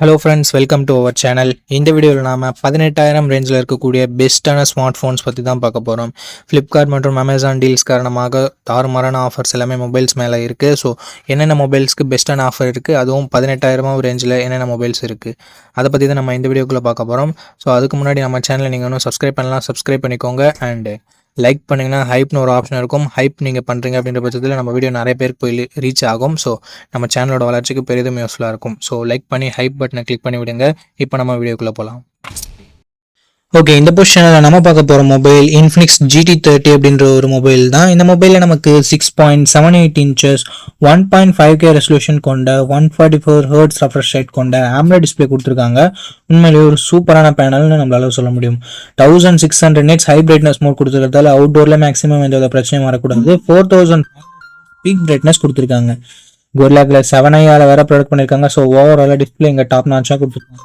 Hello friends welcome to our channel இந்த வீடியோவில் நாம் பதினெட்டாயிரம் ரேஞ்சில் இருக்கக்கூடிய பெஸ்ட்டான ஸ்மார்ட் ஃபோன்ஸ் பற்றி தான் பார்க்க போகிறோம் ஃப்ளிப்கார்ட் மற்றும் அமேசான் டீல்ஸ் காரணமாக தாறுமாறான ஆஃபர்ஸ் எல்லாமே மொபைல்ஸ் மேலே இருக்குது ஸோ என்னென்ன மொபைல்ஸ்க்கு பெஸ்ட்டான ஆஃபர் இருக்குது அதுவும் பதினெட்டாயிரமும் ரேஞ்சில் என்னென்ன மொபைல்ஸ் இருக்குது அதை பற்றி தான் நம்ம இந்த வீடியோக்குள்ளே பார்க்க போகிறோம் ஸோ அதுக்கு முன்னாடி நம்ம சேனலை நீங்கள் இன்னும் சப்ஸ்கிரைப் பண்ணலாம் சப்ஸ்கிரைப் பண்ணிக்கோங்க அண்டு லைக் பண்ணிங்கன்னா ஹைப்னு ஒரு ஆப்ஷன் இருக்கும். ஹைப் நீங்கள் பண்ணுறீங்க அப்படின்ற பட்சத்தில் நம்ம வீடியோ நிறைய பேருக்கு போய் ரீச் ஆகும். ஸோ நம்ம சேனலோட வளர்ச்சிக்கு பெரிதும் யூஸ்ஃபுல்லாக இருக்கும். ஸோ லைக் பண்ணி ஹைப் பட்டனை கிளிக் பண்ணி விடுங்க. இப்போ நம்ம வீடியோக்குள்ளே போகலாம் ஓகே இந்த பொசிஷனில் நம்ம பார்க்க போகிற மொபைல் இன்ஃபினிக்ஸ் ஜிடி தேர்ட்டி அப்படின்ற ஒரு மொபைல் தான். இந்த மொபைலில் நமக்கு six point seven eight inches one point five K resolution கொண்ட one forty four hertz refresh rate கொண்ட ஆம்லா டிஸ்பிளே கொடுத்துருக்காங்க. உண்மையிலேயே ஒரு சூப்பரான பேனல்னு நம்மளால சொல்ல முடியும். Thousand six hundred nits high brightness mode கொடுத்துருக்கிறதால அவுட்டோரில் மேக்ஸிமம் எந்த பிரச்சனையும் வரக்கூடாது. ஃபோர் தௌசண்ட் பீக் பிரைட்னஸ் கொடுத்துருக்காங்க. கோர்லா கிளாஸ் செவன் ஐயாவில் வேறு ப்ரொடக்ட் பண்ணியிருக்காங்க ஸோ ஓவராலாக டிஸ்பிளே இங்கே டாப் நாச்சாக கொடுத்துருக்காங்க.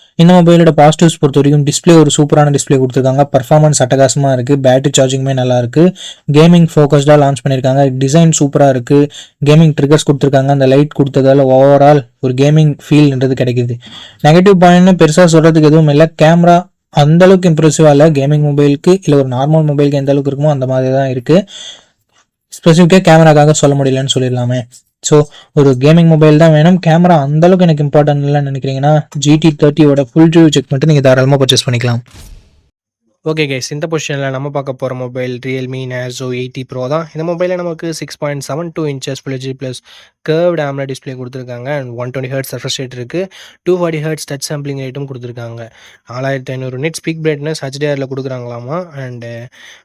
இந்த மொபைலோட பாசிட்டிவ்ஸ் பொறுத்த வரைக்கும் டிஸ்பிளே ஒரு சூப்பரான டிஸ்பிளே கொடுத்துருக்காங்க. பர்ஃபார்மன்ஸ் அட்டகாசமாக இருக்குது பேட்டரி சார்ஜிங்குமே நல்லா இருக்குது கேமிங் ஃபோக்கஸ்டாக லான்ச் பண்ணியிருக்காங்க டிசைன் சூப்பராக இருக்குது கேமிங் ட்ரிகர்ஸ் கொடுத்துருக்காங்க. அந்த லைட் கொடுத்ததால ஓவரால் ஒரு கேமிங் ஃபீல்ன்றது கிடைக்குது. நெகட்டிவ் பாயிண்ட்னு பெருசாக சொல்கிறதுக்கு எதுவும் இல்லை. கேமரா அந்த அளவுக்கு இம்ப்ரெசிவாக இல்லை. கேமிங் மொபைலுக்கு இல்லை ஒரு நார்மல் மொபைலுக்கு எந்த அளவுக்கு இருக்குமோ அந்த மாதிரி தான் இருக்குது ஸ்பெசிஃபிக்காக கேமராக்காக சொல்ல முடியலன்னு சொல்லிடலாமே. ஸோ ஒரு கேமிங் மொபைல் தான் வேணும். கேமரா அந்த அளவுக்கு எனக்கு இம்பார்ட்டன்ட் இல்லைன்னு நினைக்கிறீங்கன்னா ஜிடி தேர்ட்டியோட ஃபுல் ரிவ்யூ செக் பண்ணிட்டு நீங்கள் தாராளமாக பர்ச்சேஸ் பண்ணிக்கலாம். ஓகே கேஸ் இந்த பொசிஷனில் நம்ம பார்க்க போகிற mobile Realme Narzo eighty pro தான். இந்த மொபைலில் நமக்கு six point seven two inches full HD plus curved AMOLED display கொடுத்துருக்காங்க. And one twenty hertz refresh rate இருக்குது two forty hertz touch sampling ரேட்டும் கொடுத்துருக்காங்க. நாலாயிரத்தி ஐநூறு நெட் ஸ்பீக் பிரைட்னஸ் ஹெச்டிஆரில் கொடுக்குறாங்களாமா? அண்டு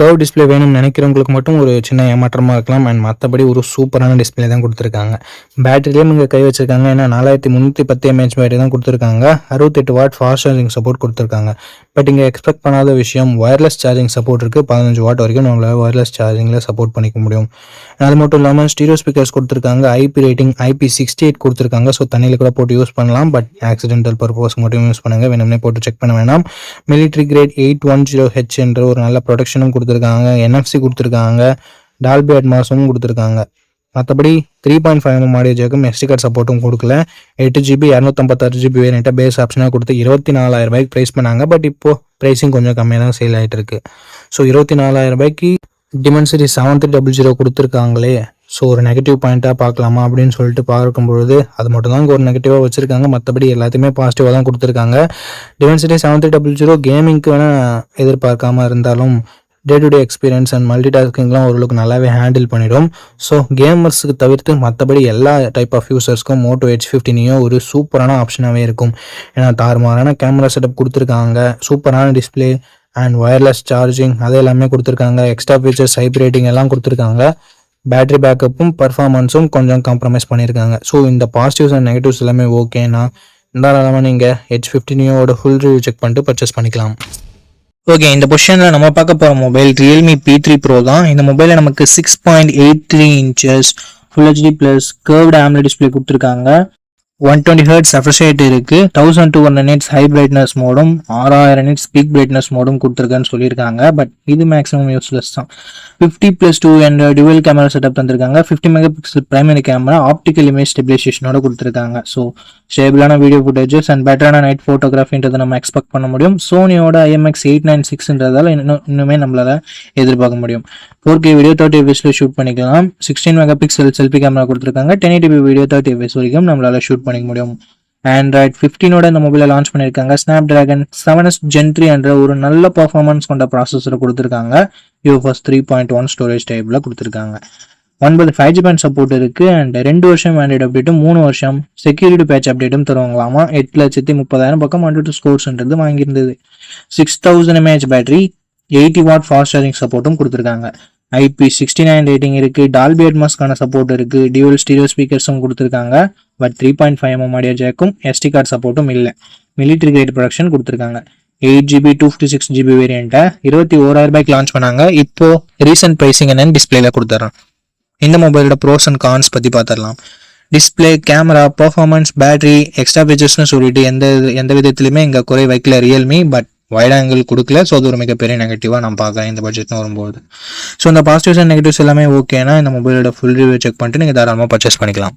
கர்வ் டிஸ்ப்ளே வேணும்னு நினைக்கிறவங்களுக்கு மட்டும் ஒரு சின்ன ஏமாற்றமாக இருக்கலாம். அண்ட் மற்றபடி ஒரு சூப்பரான டிஸ்பிளே தான் கொடுத்துருக்காங்க. பேட்டரியிலையும் இங்கே கை வச்சிருக்காங்க. ஏன்னா நாலாயிரத்தி முந்நூற்றி பத்து எம்ஏஹெச் பேட்டரி தான் கொடுத்துருக்காங்க. அறுபத்தெட்டு வாட் ஃபாஸ்ட் சார்ஜிங் சப்போர்ட் கொடுத்துருக்காங்க. பட் இங்கே எக்ஸ்பெக்ட் பண்ணாத விஷயம் ஒயர்லெஸ் சார்ஜிங் சப்போர்ட் இருக்குது பதினஞ்சு வாட் வரைக்கும் நம்மளால் ஒயர்லெஸ் சார்ஜிங்கில் சப்போர்ட் பண்ணிக்க முடியும். அது மட்டும் இல்லாமல் ஸ்டீரியோ ஸ்பீக்கர்ஸ் கொடுத்துருக்காங்க. IP rating IP sixty eight கொடுத்துருக்காங்க. ஸோ தண்ணியில் கூட போட்டு யூஸ் பண்ணலாம். பட் ஆக்சிடென்டல் பர்பஸ் மட்டும் யூஸ் பண்ணுங்க. வேணும்னே போட்டு செக் பண்ண வேணாம். Military grade eight one zero H என்ற ஒரு நல்ல ப்ரொடக்ஷனும் கொடுத்துருக்காங்க. என்எஃப்சி கொடுத்துருக்காங்க. டால்பி அட்மாஸும் கொடுத்துருக்காங்க. மற்றபடி three point five MM audio ஜேக்கும் எஸ்டி கார்டு சப்போர்ட்டும் கொடுக்கல எட்டு ஜிபி இரநூத்தம்பத்தாறு ஜிபி வேரியண்ட்டை பேஸ் ஆப்ஷனாக கொடுத்து இருபத்தி நாலாயிரம் ரூபாய்க்கு ப்ரைஸ் பண்ணாங்க. பட் இப்போ ப்ரைஸிங் கொஞ்சம் கம்மியாக தான் சேல் ஆகிட்டு இருக்கு. ஸோ இருபத்தி நாலாயிரம் ரூபாய்க்கு Dimensity seven three double zero கொடுத்துருக்காங்களே. So ஒரு நெகட்டிவ் பாயிண்ட்டாக பார்க்கலாமா அப்படின்னு சொல்லிட்டு பார்க்கும்பொழுது அது மட்டும் தான் ஒரு நெகட்டிவாக வச்சுருக்காங்க. மற்றபடி எல்லாத்தையுமே பாசிட்டிவாக தான் கொடுத்துருக்காங்க. Dimensity seven three double zero கேமிங்க்கு வேணால் எதிர்பார்க்காம இருந்தாலும் day to day experience and multi டாஸ்கிங்லாம் ஓரளவுக்கு நல்லாவே ஹேண்டில் பண்ணிடும். ஸோ கேமர்ஸுக்கு தவிர்த்து மற்றபடி எல்லா டைப் ஆஃப் யூசர்ஸ்க்கும் மோட்டோ ஹெச் ஃபிஃப்டினையும் ஒரு சூப்பரான ஆப்ஷனாகவே இருக்கும். ஏன்னா தாறுமாறான கேமரா செட்டப் கொடுத்துருக்காங்க. சூப்பரான டிஸ்ப்ளே அண்ட் ஒயர்லெஸ் சார்ஜிங் அது எல்லாமே கொடுத்துருக்காங்க. எக்ஸ்ட்ரா ஃபீச்சர்ஸ் ஹைப்ரேட்டிங் எல்லாம் கொடுத்துருக்காங்க. பேட்டரி பேக்கப்பும் பர்ஃபார்மன்ஸும் கொஞ்சம் காம்ப்ரமைஸ் பண்ணியிருக்காங்க ஸோ இந்த பாசிட்டிவ்ஸ் அண்ட் நெகட்டிவ்ஸ் எல்லாமே ஓகேனா இருந்தாலும் நீங்கள் ஹெச் ஃபிஃப்டினியோட ஃபுல் ரிவ்யூ செக் பண்ணிட்டு பர்ச்சேஸ் பண்ணிக்கலாம். ஓகே இந்த பொசிஷனில் நம்ம பார்க்க போகிற mobile Realme P three pro தான். இந்த மொபைலில் நமக்கு six point eight three inches full HD plus curved AMOLED display கொடுத்துருக்காங்க. ஒன் டுவெண்ட்டி ஹர்ட்ஸ் ரெஃப்ரெஷ் இருக்குது thousand two hundred nits high brightness மோடும் ஆறாயிரம் நிட்ஸ் பீக் பிரைட்னஸ் மோடும் கொடுத்துருக்கான்னு சொல்லியிருக்காங்க. பட் இது மேக்ஸிமம் யூஸ்லெஸ் தான். Fifty plus two and dual camera setup தந்திருக்காங்க. Fifty megapixel primary camera optical image ஸ்டெபிலைசேஷனோட கொடுத்துருக்காங்க. ஸோ ஸ்டேபிளான வீடியோ ஃபுட்டேஜஸ் அண்ட் பெட்டரான நைட் ஃபோட்டோகிராஃபின்றதை நம்ம எக்ஸ்பெக்ட் பண்ண முடியும். சோனியோட ஐஎம்எக்ஸ் எயிட் நைன் சிக்ஸ்ன்றதால இன்னும் இன்னுமே நம்மளால எதிர்பார்க்க முடியும். ஃபோர் கே வீடியோ தேர்ட்டி எஃப்எஸ்ல ஷூட் பண்ணிக்கலாம். Sixteen mega pixel selfie camera கொடுத்துருக்காங்க ten eighty video thirty FS வரைக்கும் நம்மளால ஷூட் பண்ணிக்க முடியும். ஆண்ட்ராய்ட் ஃபிஃப்டீனோட இந்த மொபைலை லான்ச் பண்ணியிருக்காங்க Snapdragon seven S gen three என்ற ஒரு நல்ல பர்ஃபார்மன்ஸ் கொண்ட ப்ராசஸர் கொடுத்துருக்காங்க. UFS three point one storage டைப்பில் கொடுத்துருக்காங்க. ஒன்பது ஃபைவ் ஜி பேண்ட் சப்போர்ட் இருக்கு. அண்ட் ரெண்டு வருஷம் ஆண்ட்ராய்டு அப்டேட்டும் மூணு வருஷம் செக்யூரிட்டி பேட்ச் அப்டேட்டும் தருவாங்களாமா? எட்டு லட்சத்தி முப்பதாயிரம் பக்கம் ஹண்ட்ரட் ஸ்கோர்ஸ்ன்றது வாங்கியிருந்தது. Six thousand mAh battery eighty watt fast charging சப்போர்ட்டும் கொடுத்துருக்காங்க. ஐபி சிக்ஸ்டி நைன் ரேட்டிங் இருக்கு. டால்பி அட்மாஸ்க்கான சப்போர்ட் இருக்கு. டியூவல் ஸ்டீரியோ ஸ்பீக்கர்ஸும் கொடுத்துருக்காங்க. But three point five mm audio ஜேக்கும் SD card சப்போர்ட்டும் இல்லை. மிலிட்ரி கிரேட் ப்ரொடக்ஷன் கொடுத்துருக்காங்க. Eight GB two fifty six GB வேரியண்ட்டை இருபத்தி ஓராயிரம் ரூபாய்க்கு லான்ச் பண்ணாங்க. இப்போ ரீசெண்ட் ப்ரைஸிங் என்னன்னு டிஸ்பிளேல கொடுத்துட்றேன் இந்த மொபைலோட ப்ரோஸ் அண்ட் கான்ஸ் பற்றி பார்த்துடலாம் display camera performance battery extra ஃபீச்சர்ஸ்னு சொல்லிட்டு எந்த எந்த விதத்துலையுமே இங்கே குறை வைக்கல ரியல்மி பட் வைட் ஆங்கிள் கொடுக்கல. ஸோ அது ஒரு மிகப்பெரிய நெகட்டிவாக நான் பார்க்குறேன் இந்த பட்ஜெட்னு வரும்போது. ஸோ இந்த பாசிட்டிவ்ஸ் அண்ட் நெகட்டிவ்ஸ் எல்லாமே ஓகேனா இந்த மொபைலோட ஃபுல் ரிவ்யூ செக் பண்ணிட்டு நீங்கள் தாராளமாக பர்ச்சேஸ் பண்ணிக்கலாம்.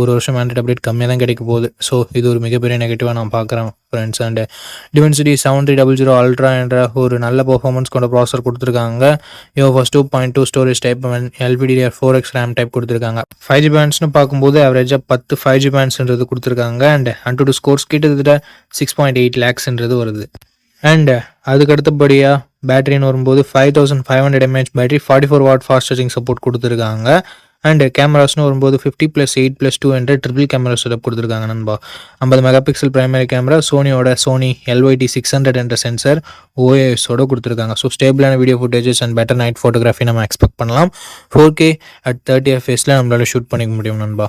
ஒரு வருஷம் ஆண்ட்ராய்ட் அப்டேட் கம்மியாக தான் கிடைக்க போகுது. ஸோ இது ஒரு மிகப்பெரிய நெகட்டிவாக நான் பார்க்குறேன் friends and Dimensity seven three double zero ultra என்ற ஒரு நல்ல பர்ஃபார்மன்ஸ் கொண்ட ப்ராசர் கொடுத்துருக்காங்க. UFS two point two storage type LPDDR four X RAM type கொடுத்துருக்காங்க. ஃபைவ் ஜி பேண்ட்ஸ்னு பார்க்கும்போது அவரேஜாக பத்து ஃபைவ் ஜி பேண்ட்ஸ்ன்றது கொடுத்துருக்காங்க. அண்ட் அண்ட் டூ ஸ்கோர்ஸ் கிட்டத்தட்ட சிக்ஸ் பாயிண்ட் எயிட் லேக்ஸ்ன்றது வருது. அண்ட் அதுக்கு அடுத்தபடியாக பேட்டரின்னு வரும்போது five thousand five hundred mAh battery forty four watt fast charging support கொடுத்துருக்காங்க அண்ட் கேமராஸ்னு வரும்போது fifty plus eight plus two hundred triple camera setup கொடுத்துருக்காங்க நண்பா. ஐம்பது மெகா பிக்சல் பிரைமரி கேமரா சோனியோட சோனி எல்ஒய்டி சிக்ஸ் ஹண்ட்ரட் என்ற சென்சர் ஓஏஎஸோட கொடுத்துருக்காங்க. So ஸ்டேபிளான video footages and better night photography நம்ம எக்ஸ்பெக்ட் பண்ணலாம். ஃபோர் கே அட் தேர்ட்டி எஃப்எஸில் நம்மளால ஷூட் பண்ணிக்க முடியும் நண்பா.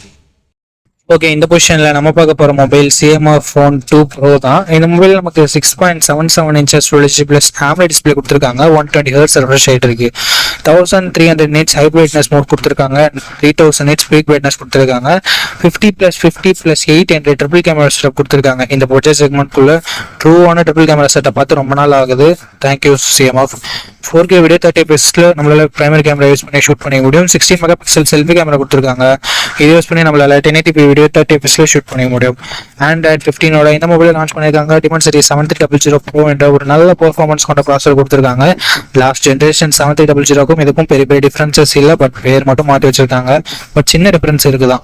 ஓகே இந்த பொசிஷனில் நம்ம பார்க்க போகிற mobile CMF phone two pro தான். இந்த மொபைல் நமக்கு six point seven seven inches storage plus AMOLED display கொடுத்துருக்காங்க. ஒன் டுவெண்ட்டி ஹர்ட்ஸ் ரெஃப்ரெஷ் ஆகிட்டு இருக்கு. Thousand three hundred nits high brightness mode கொடுத்துருக்காங்க. Three thousand nits peak brightness கொடுத்துருக்காங்க. Fifty plus fifty plus eight hundred triple camera setup கொடுத்துருக்காங்க. இந்த budget செக்மெண்ட்குள்ள ட்ரூவான triple camera setup பார்த்து ரொம்ப நாள் ஆகுது. Thank you CMF four K video thirty பிக்ஸில் நம்மளால பிரைமரி கேமரா யூஸ் பண்ணி ஷூட் பண்ணிக்க முடியும். Sixteen mega pixel selfie camera கொடுத்துருக்காங்க. இது யூஸ் பண்ணி நம்மளால ten eighty video thirty pixel shoot பண்ணிக்க முடியும். ஆண்ட்ராய்ட் ஃபிஃப்டீனோட இந்த மொபைல் லான்ச் பண்ணியிருக்காங்க Dimensity seven three double zero pro என்ற ஒரு நல்ல பர்ஃபார்மன்ஸ் கொண்ட ப்ராசர் கொடுத்துருக்காங்க. Last generation seven three double zero இதுக்கும் பெரிய பெரிய டிஃப்ரென்சஸ் இல்லை பட் பேர் மட்டும் மாற்றி வச்சிருக்காங்க. பட் சின்ன டிஃப்ரென்ஸ் இருக்குதான்.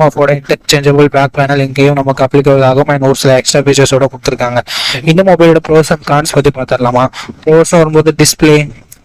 ஆஃபோட இன்டர்சேஞ்சபிள் பேக் பேனல் இங்கேயும் நமக்கு அப்ளிகபிள் ஆகும் அண்ட் ஒரு சில எக்ஸ்ட்ரா ஃபீச்சர்ஸோட கொடுத்துருக்காங்க. இந்த மொபைலோட ப்ரோஸ் அண்ட் கான்ஸ் பற்றி பார்த்துடலாமா? ப்ரோஸ் வரும்போது டிஸ்பிளே